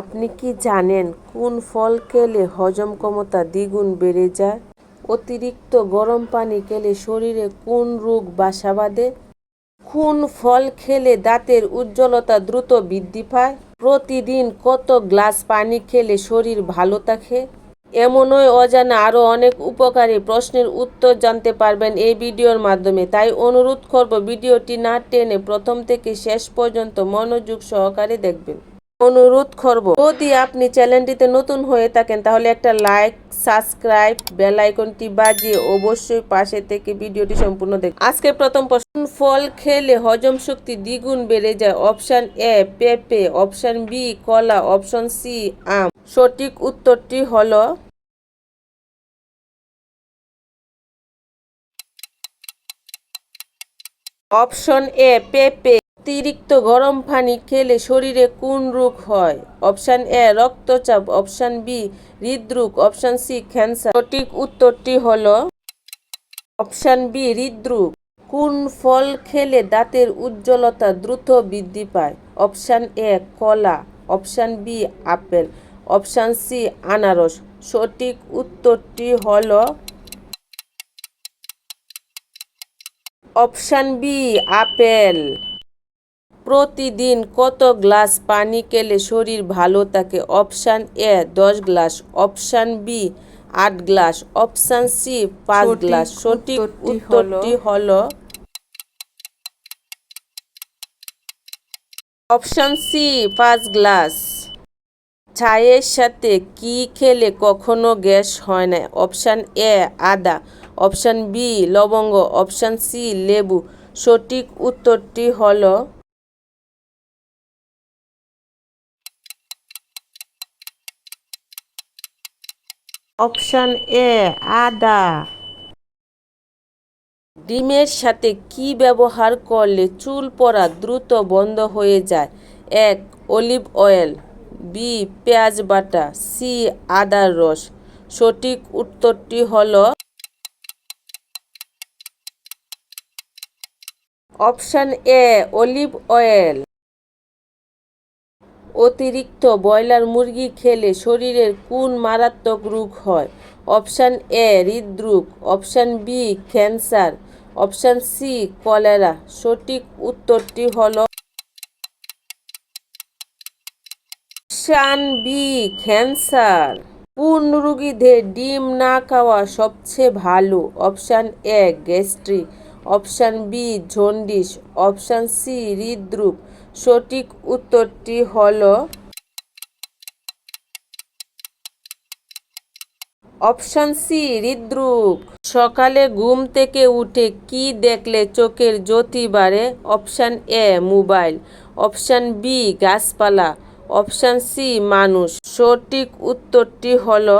আপনি কি জানেন কোন ফল খেলে হজম ক্ষমতা দ্বিগুণ বেড়ে যায়? অতিরিক্ত গরম পানি খেলে শরীরে কোন রোগ, বাসা বাঁধে? কোন ফল খেলে দাঁতের উজ্জ্বলতা দ্রুত বৃদ্ধি পায়? প্রতিদিন কত গ্লাস পানি খেলে শরীর ভালো থাকে? এমনই অজানা আরও অনেক উপকারী প্রশ্নের উত্তর জানতে পারবেন এই ভিডিওর মাধ্যমে। তাই অনুরোধ করব ভিডিওটি না টেনে প্রথম থেকে শেষ পর্যন্ত মনোযোগ সহকারে দেখবেন। অনুরোধ করব। যদি আপনি চ্যানেলটিতে নতুন হয়ে থাকেন, তাহলে একটা লাইক, সাবস্ক্রাইব, বেল আইকনটি বাজিয়ে অবশ্যই পাশে থেকে ভিডিওটি সম্পূর্ণ দেখুন। আজকে প্রথম প্রশ্ন, ফল খেলে হজম শক্তি দ্বিগুণ বেড়ে যায়। অপশন এ পেঁপে। অপশন বি কলা। অপশন সি আম। সঠিক উত্তরটি হলো অপশন এ পেঁপে। অতিরিক্ত গরম পানি খেলে শরীরে কোন রোগ হয়? অপশান এ, রক্তচাপ। অপশান বি, হৃদরোগ। Option C, cancer. সঠিক উত্তরটি হল অপশান বি, হৃদরোগ। কোন ফল খেলে দাঁতের উজ্জ্বলতা দ্রুত বৃদ্ধি পায়? অপশান এ, কলা। Option B, apple. Option C, আনারস। সঠিক উত্তরটি হল অপশান বি, আপেল। প্রতিদিন কত গ্লাস পানি খেলে শরীর ভালো থাকে? অপশান এ দশ গ্লাস। অপশান বি আট গ্লাস। অপশান সি পাঁচ গ্লাস। সঠিক উত্তরটি হলো অপশান সি পাঁচ গ্লাস। চায়ের সাথে কি খেলে কখনো গ্যাস হয় না? অপশান এ আদা। অপশান বি লবঙ্গ। অপশান সি লেবু। সঠিক উত্তরটি হলো অপশান এ, আদা। ডিমের সাথে কি ব্যবহার করলে চুল পড়া দ্রুত বন্ধ হয়ে যায়? এক, অলিভ অয়েল। বি, পেঁয়াজ বাটা। সি আদার রস। সঠিক উত্তরটি হল অপশান এ, অলিভ অয়েল। অতিরিক্ত ব্রয়লার মুরগি খেলে শরীরের কোন মারাত্মক রোগ হয়? অপশান এ, হৃদরোগ। Option B, cancer. Option C, cholera. সঠিক উত্তরটি হল অপশান বি, ক্যান্সার। কোন রোগীদের ডিম না খাওয়া সবচেয়ে ভালো? Option A, gastric. Option B, jaundice. Option C, হৃদরোগ। সঠিক উত্তরটি হল অপশান সি, হৃদরোগ। সকালে ঘুম থেকে উঠে কি দেখলে চোখের জ্যোতি বাড়ে? Option A, mobile. Option B, গাছপালা। অপশান সি, মানুষ। সঠিক উত্তরটি হলো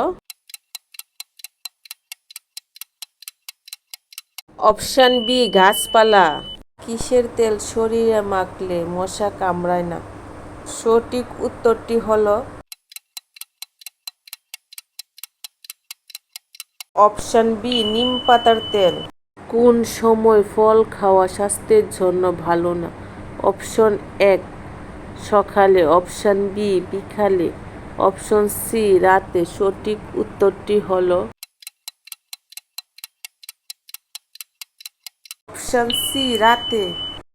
অপশান বি, গাছপালা। কিসের তেল শরীরে মাখলে মশা কামড়ায় না? সঠিক উত্তরটি হল অপশান বি, নিম পাতার তেল। কোন সময় ফল খাওয়া স্বাস্থ্যের জন্য ভালো না? অপশন এক, সকালে। অপশন বি, বিকালে। অপশন সি, রাতে। সঠিক উত্তরটি হলো অপশন সি রাতে